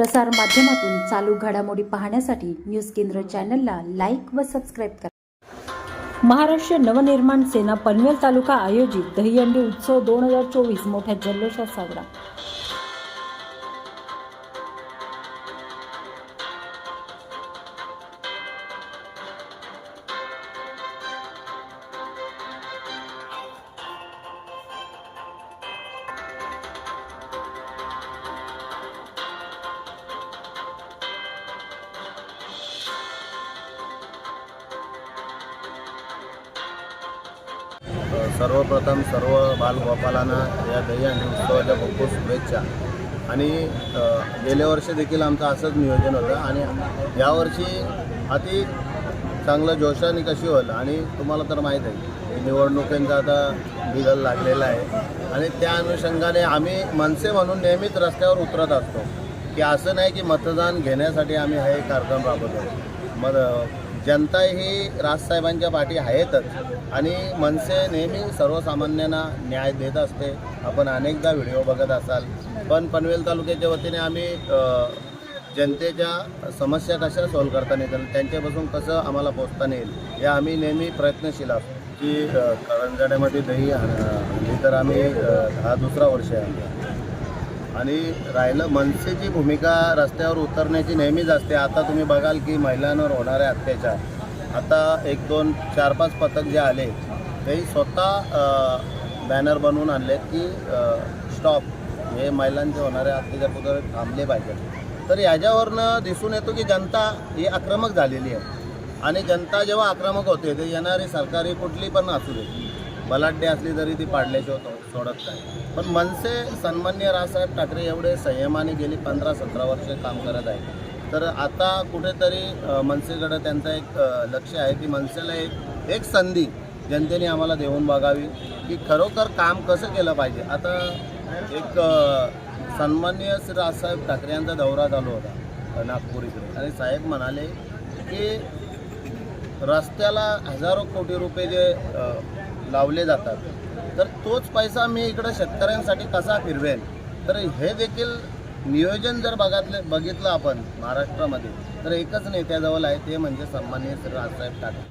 प्रसार माध्यमातून चालू घडामोडी पाहण्यासाठी न्यूज केंद्र चॅनलला लाईक व सबस्क्राईब करा. महाराष्ट्र नवनिर्माण सेना पनवेल तालुका आयोजित दहीहंडी उत्सव दोन हजार चोवीस मोठ्या जल्लोषात साजरा. सर्वप्रथम सर्व बालगोपालांना या दहीहंडी उत्सवाच्या खूप खूप शुभेच्छा. आणि गेल्या वर्षी देखील आमचं असंच नियोजन होतं आणि यावर्षी अति चांगलं जोशाने कशी होईल आणि तुम्हाला तर माहीत आहे की निवडणुकींचा आता बिगल लागलेला आहे. आणि त्या अनुषंगाने आम्ही मनसे म्हणून नेहमीच रस्त्यावर उतरत असतो की असं नाही की मतदान घेण्यासाठी आम्ही हा एक कार्यक्रम राबवतो. मग जनता ही राजसाहेबांच्या पाठी आहेतच. आणि मनसे नेहमी सर्वसामान्यांना न्याय देत असते. आपण अनेकदा व्हिडिओ बघत असाल. पण पनवेल तालुक्याच्या वतीने आम्ही जनतेच्या समस्या कशा सॉल्व्ह करता येतील त्यांच्यापासून कसं आम्हाला पोचता येईल या आम्ही नेहमी प्रयत्नशील असतो की करंजाड्यामध्ये दही आण- तर आम्ही हा दुसरा वर्ष आहे. आणि राहिलं मनसेची भूमिका रस्त्यावर उतरण्याची नेहमीच असते. आता तुम्ही बघाल की महिलांवर होणारे अत्याचार. आता एक दोन चार पाच पथक जे आले ते स्वतः बॅनर बनवून आणले की स्टॉप. हे महिलांचे होणारे अत्याचार कुठं थांबले पाहिजेत. तर याच्यावरनं दिसून येतो की जनता ही आक्रमक झालेली आहे. आणि जनता जेव्हा आक्रमक होते ते येणारी सरकारी कुठली पण असू दे. बलाढ्य असली तरी ती पाडल्याशिवाय तो- सोडत नाही. पण मनसे सन्मान्य रावसाहेब ठाकरे एवढे संयमाने गेली पंधरा सतरा वर्ष काम करत आहे तर आता कुठेतरी मनसेकडं त्यांचं एक लक्ष आहे की मनसेला एक एक संधी जनतेने आम्हाला देऊन बघावी की खरोखर काम कसं केलं पाहिजे. आता एक सन्मान्य श्री रावसाहेब ठाकरे यांचा दौरा चालू होता नागपूर इकडे. आणि साहेब म्हणाले की रस्त्याला हजारो कोटी रुपये जे लावले जातात. तर तोच पैसा मी इकडं शेतकऱ्यांसाठी कसा फिरवेन? तर हे देखील नियोजन जर बघातले बघितलं आपण महाराष्ट्रामध्ये तर एकच नेत्याजवळ आहे ते म्हणजे सन्माननीय श्री राजसाहेब ठाकरे.